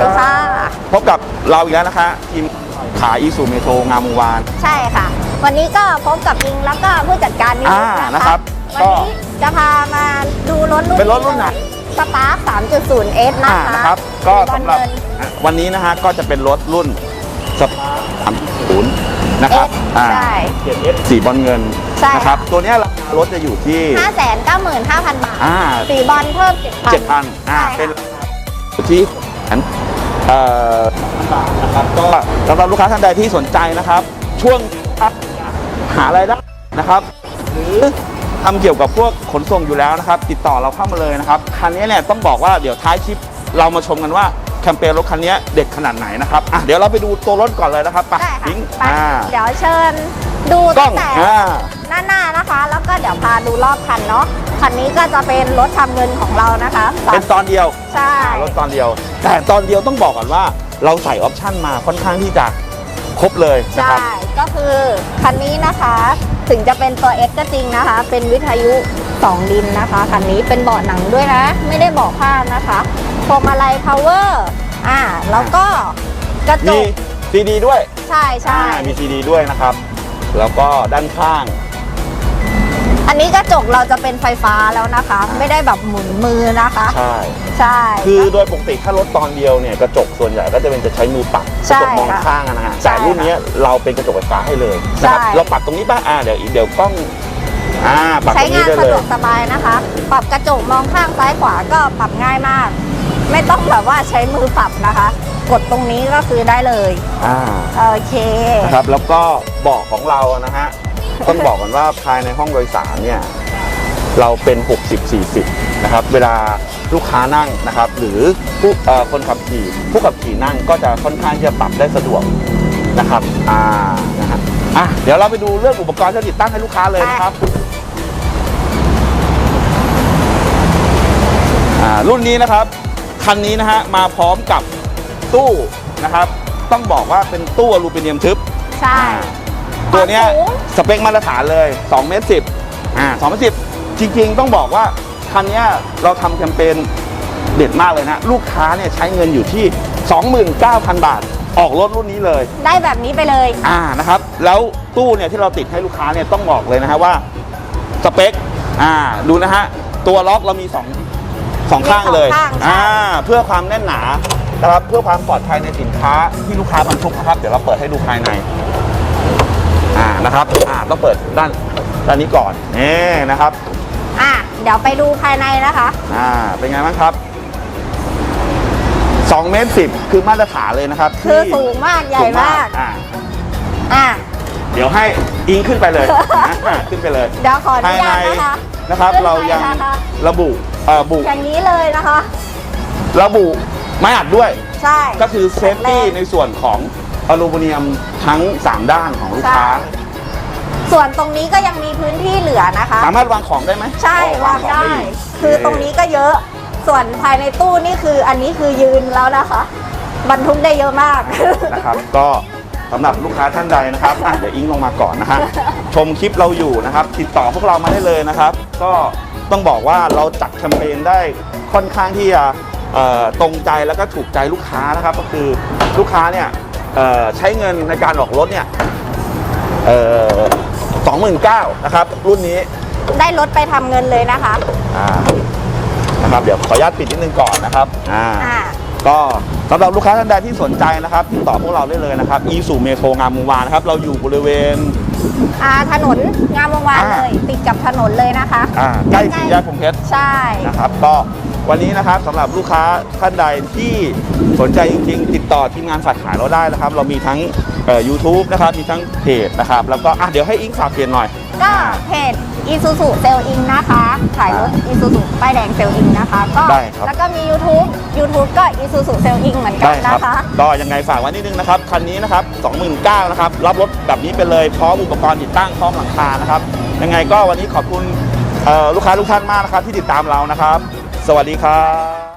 ดีค่ะพบกับเราอีกแล้วนะคะทีมขายอีซูเมโทงามวงวาน ใช่ค่ะ วันนี้ก็พบกับอิงแล้วก็ผู้จัดการนิอ่านะนะครับ วันนี้จะพามาดูรถรุ่นเป็นรถรุ่นไหนสตาร์3.0 S นะอ่าคะนะครับ ก็สีสำหรับเงินอะวันนี้นะฮะก็จะเป็นรถรุ่นสปาร์สามศูนย์นะครับ S อ่าใช่เกียร์เอสสีบอลเงินใช่นะครับ ตัวเนี้ยราคารถจะอยู่ที่ 595,000 บาทอ่าสีบอลเพิ่ม 7,000เจ็ดพันอ่าใช่ค่ะเป็นอยู่ที่อัน เอ่อนะครับก็สำหรับลูกค้าท่านใดที่สนใจนะครับ ช่วงหารายได้นะครับ หรือทำเกี่ยวกับพวกขนส่งอยู่แล้วนะครับ ติดต่อเราเข้ามาเลยนะครับคันนี้เนี่ยต้องบอกว่าเดี๋ยวท้ายคลิปเรามาชมกันว่าแคมเปญรถคันนี้เด็ดขนาดไหนนะครับอะเดี๋ยวเราไปดูตัวรถก่อนเลยนะครับไปได้ค่ะทิ้งไปอ่าเดี๋ยวเชิญดูกล้ตั้องงแต่อ่า หน้าหน้านะคะ แล้วก็เดี๋ยวพาดูรอบคันเนาะคันนี้ก็จะเป็นรถทำเงินของเรานะคะเป็นตอนเดียวใช่รถตอนเดียว แต่ตอนเดียวต้องบอกก่อนว่าเราใส่ออปชั่นมาค่อนข้างที่จะครบเลยนะใช่ครับ ก็คือคันนี้นะคะ ถึงจะเป็นตัว X ก็จริงนะคะ เป็นวิทยุ2ดินนะคะคันนี้เป็นเบาะหนังด้วยนะ ไม่ได้เบาะผ้านะคะพวงมาลัย power อ่าแล้วก็กระจมีกซีดีด้วยใช่ใช่ อ่ามีซีดีด้วยนะครับ แล้วก็ด้านข้าง อันนี้กระจกเราจะเป็นไฟฟ้าแล้วนะคะ ไม่ได้แบบหมุนมือนะคะ ใช่ ใช่ คือโดยปกติถ้ารถตอนเดียวเนี่ยกระจกส่วนใหญ่ก็จะเป็นจะใช้มือปรับกใช่ระจกมองค่ะข้างอะนะฮะใช่แต่รุ่นนี้เราเป็นกระจกไฟฟ้าให้เลยนะครับใช่ เราปรับตรงนี้ป่ะอ่าเดี๋ยวเดี๋ยวกล้องอ่าปรับใช้ตรงนี้งานได้สะเลดวยกสบายนะคะ ปรับกระจกมองข้างซ้ายขวาก็ปรับง่ายมาก ไม่ต้องแบบว่าใช้มือปรับนะคะ กดตรงนี้ก็คือได้เลย อ่าโอเค นะครับแล้วก็เบาะของเรานะฮะ ต้องบอกกันว่าภายในห้องโดยสารเนี่ยเราเป็น 60-40 นะครับ เวลาลูกค้านั่งนะครับ หรือผู้เอ่อคนขับขี่ ผู้ขับขี่นั่งก็จะค่อนข้างที่จะปรับได้สะดวกนะครับ อ่า นะฮะอะ เดี๋ยวเราไปดูเรื่องอุปกรณ์ที่ติดตั้งให้ลูกค้าเลยนะครับ อ่า รุ่นนี้นะครับ คันนี้นะฮะ มาพร้อมกับตู้นะครับ ต้องบอกว่าเป็นตู้อลูมิเนียมทึบ ใช่ ตัวเนี้ยความสูงสเปคมาตรฐานเลย2เมตร10อ่า2เมตร10จริง ๆ ต้องบอกว่าคันเนี้ยเราทำแคมเปญเด็ดมากเลยนะ ลูกค้าเนี่ยใช้เงินอยู่ที่ 29,000 บาท ออกรถรุ่นนี้เลย ได้แบบนี้ไปเลยอ่านะครับ แล้วตู้เนี่ยที่เราติดให้ลูกค้าเนี่ยต้องบอกเลยนะฮะว่าสเปคอ่าดูนะฮะตัวล็อกเรามีสองสองข้างเลยมีสองข้างใช่อ่าเพื่อความแน่นหนานะครับเพื่อความปลอดภัยในสินค้าที่ลูกค้าบรรทุกนะครับ เดี๋ยวเราเปิดให้ดูภายใน อ่านะครับอ่าต้องเปิดด้านด้านนี้ก่อนนี่นะครับอะเดี๋ยวไปดูภายในนะคะ อ่าเป็นไงบ้างครับ2เมตร10คือมาตรฐานเลยนะครับคือที่สูงมากใหญ่สูงมาก อ่าอะ เดี๋ยวให้อิงขึ้นไปเลยนะขึ้นไปเลยเดี๋ยวขออนุภายญาในตนะคะนะครับ ขึ้นไปเรายังนะคะ ระบุเอ่อบุอย่างนี้เลยนะคะ ระบุไม้อัดด้วย ใช่ ก็คือเซฟตี้แข็งแรง ในส่วนของ อลูมิเนียมทั้ง 3 ด้านของลูกค้า ใช่ ส่วนตรงนี้ก็ยังมีพื้นที่เหลือนะคะ สามารถวางของได้ไหมใช่อ๋อวางได้ อีกคือตรงนี้ก็เยอะ ส่วนภายในตู้นี่คืออันนี้คือยืนแล้วนะคะบรรทุกได้เยอะมาก นะครับ ก็สำหรับลูกค้าท่านใดนะครับอะเดี๋ยวอิงลงมาก่อนนะฮะชมคลิปเราอยู่นะครับ ติดต่อพวกเรามาได้เลยนะครับ ก็ต้องบอกว่าเราจัดแคมเปญได้ค่อนข้างที่จะเอ่อตรงใจแล้วก็ถูกใจลูกค้านะครับ ก็คือลูกค้าเนี่ยเอ่อ ใช้เงินในการออกรถเนี่ยสองหมื่นเก้านะครับ รุ่นนี้ได้รถไปทำเงินเลยนะคะอ่านะครับ เดี๋ยวขออนุญาตปิดนิดนึงก่อนนะครับอ่าอ่าก็สำหรับลูกค้าท่านใดที่สนใจนะครับติดต่อพวกเราได้เลยนะครับ อีสู่เมโทรงามวงวานนะครับ เราอยู่บริเวณอ่าถนนงามวงวานอ่าเลย ติดกับถนนเลยนะคะอ่าใกล้สี่แยกพงเพชรใช่นะครับ ก็ วันนี้นะครับสำหรับลูกค้าท่านใดที่สนใจจริงๆ ติดต่อทีมงานฝ่ายขายเราได้นะครับ เรามีทั้งเอ่อ YouTube นะครับ มีทั้งเพจนะครับ แล้วก็อะเดี๋ยวให้อิงฝากเพจหน่อย ก็อ่าเพจอีซูซูเซลอิงนะคะขายรถอีซูซูป้ายแดงเซลอิงนะคะก็ได้ครับ แล้วก็มี YouTube YouTube ก็อีซูซูเซลอิงเหมือนกัได้นครันะบคะก็ยังไงฝากไว้นิดนึงนะครับคันนี้นะครับ29,000นะครับรับรถแบบนี้ไปเลยพร้อมอุปกรณ์ติดตั้งพร้อมหลังคานะครับยังไงก็วันนี้ขอบคุณเอ่อลูกค้าทุกท่านมากนะครับที่ติดตามเรานะครับ สวัสดีครับ